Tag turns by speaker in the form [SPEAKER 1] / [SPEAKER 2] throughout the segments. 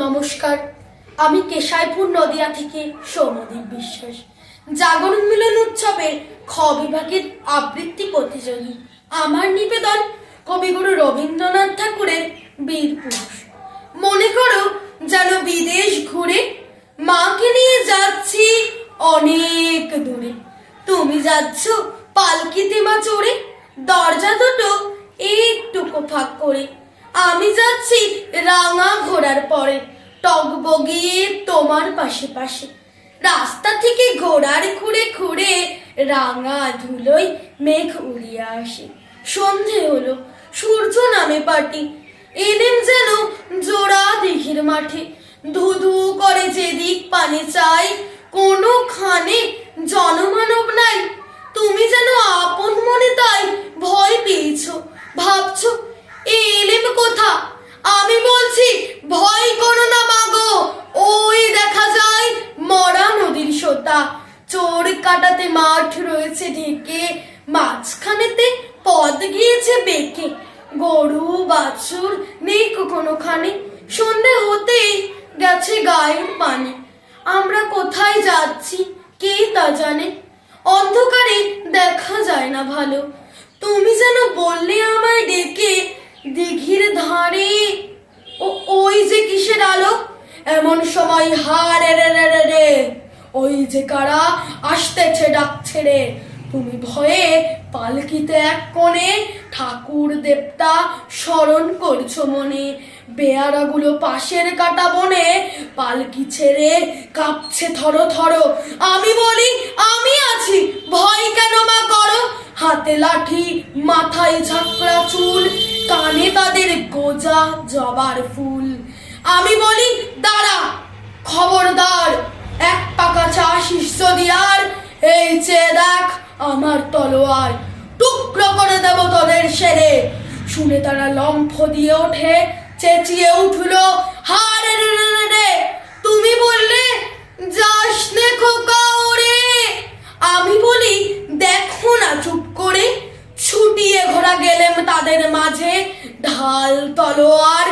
[SPEAKER 1] নমস্কার। আমি কেশাইপুর নদিয়া থেকে সৌমদীপ বিশ্বাস। জাগরণ মিলন উৎসবের খ বিভাগের আবৃত্তি প্রতিযোগী। আমার নিবেদন কবিগুরু রবীন্দ্রনাথ ঠাকুরের বীর পুরুষ। মনে করো যেন বিদেশ ঘুরে মাকে নিয়ে যাচ্ছি অনেক দূরে। তুমি যাচ্ছ পালকিতে মা চড়ে, দরজা দুটো একটুকু ফাঁক করে। আমি যাচ্ছি রাঙা ঘোড়ার পরে, টক বগিয়ে তোমার পাশে পাশে। রাস্তা থেকে ঘোড়ার খুঁড়ে খুঁড়ে রাঙা ধুলোয় মেঘ উড়িয়ে আসে। সন্ধে হলো, সূর্য নামে পাটি এলেম যেন জোড়া দিঘির মাঠে। ধু ধু করে যেদিক পানি চাই কোনো খানে জনমানব নাই। তুমি যেন আপন মনে তাই ভয় পেয়েছ ভাবছ এলেম কোথা আমি বলছি ভয় করো না মাগো ওই দেখা যায় মরা নদীর সোতা চোর কাটাতে মাঠ রয়েছে ঢেকে, মাঝখানেতে পদ গিয়েছে বেঁকে। গরু, বাছুর নেই কোনোখানে। সন্ধে হতেই গেছে গায়ের পানি। আমরা কোথায় যাচ্ছি, কে তা জানে? অন্ধকারে দেখা যায় না ভালো। তুমি যেন বললে আমায় ডেকে দিঘির ধারে। ও, ওই যে কিসের আলো? এমন সময় হারে রে রে রে রে। ওই যে কারা আসতেছে ডাকছে রে। তুমি ভয়ে পালকিতে এক কোণে ঠাকুর দেবতা স্মরণ করছ মনে। বেয়ারাগুলো পাশের কাটা বনে পালকি ছেড়ে কাঁপছে থরো থরো। আমি বলি, আমি আছি। ভয় কেন মা করো? হাতে লাঠি, মাথায় ঝাঁকড়া চুল, কানে তাদের গোজা জবার ফুল। আমি বলি, দাঁড়া, খবরদার এক পাকা চা শিষ্য দিয়ার, এই চেয়ে দেখ আমার তলোয়ার। টুকরো করে দেব তোদের সেরে। শুনে তারা লম্ফ দিয়ে ওঠে, চেঁচিয়ে উঠল হারে রে তুমি বললে যাস নে খোকা ওরে। আমি বলি, দেখো না চুপ করে, ছুটিয়ে ঘোরা গেলেম তাদের মাঝে। ঢাল তলোয়ার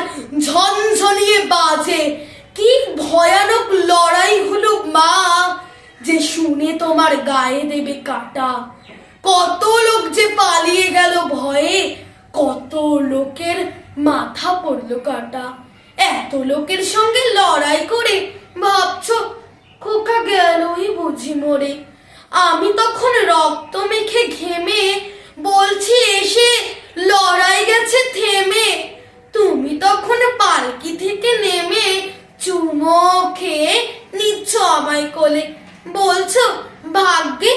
[SPEAKER 1] ঝনঝনিয়ে বাজে। কি ভয়ানক লড়াই তোমার গায়ে দেবে কাটা। কত লোক যে পালিয়ে গেল ভয়ে, কত লোকের মাথা পড়ল কাটা। এত লোকের সঙ্গে লড়াই করে ভাবছ, খোকা গেলই বুঝি মরে। আমি তখন রক্ত মেখে ঘেমে বলছি, এসে লড়াই গেছে, থেমে। তুমি তখন পালকি থেকে নেমে চুমো খেয়ে নিচ্ছ আমায় কোলে। বলছো ভাগ্যে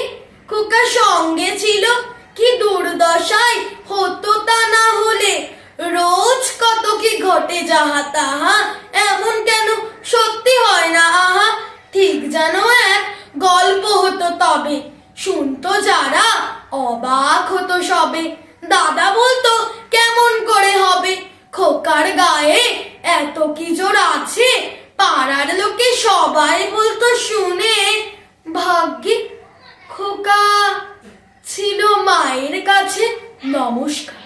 [SPEAKER 1] খোকা সঙ্গে ছিল। কি দুর্দশায় হতো তা না হলে রোজ কত কি ঘটে যাহা তাহা, এমন কেন সত্যি হয় না আহা। ঠিক যেন এক গল্প হতো তবে, শুনতো যারা, অবাক হতো সবে। দাদা বলতো, কেমন করে হবে? খোকার গায়ে এত কি জোর আছে? পাড়ার লোকে সবাই বলতো, শুনে ভাগ্যে খোকা ছিল মায়ের কাছে নমস্কার।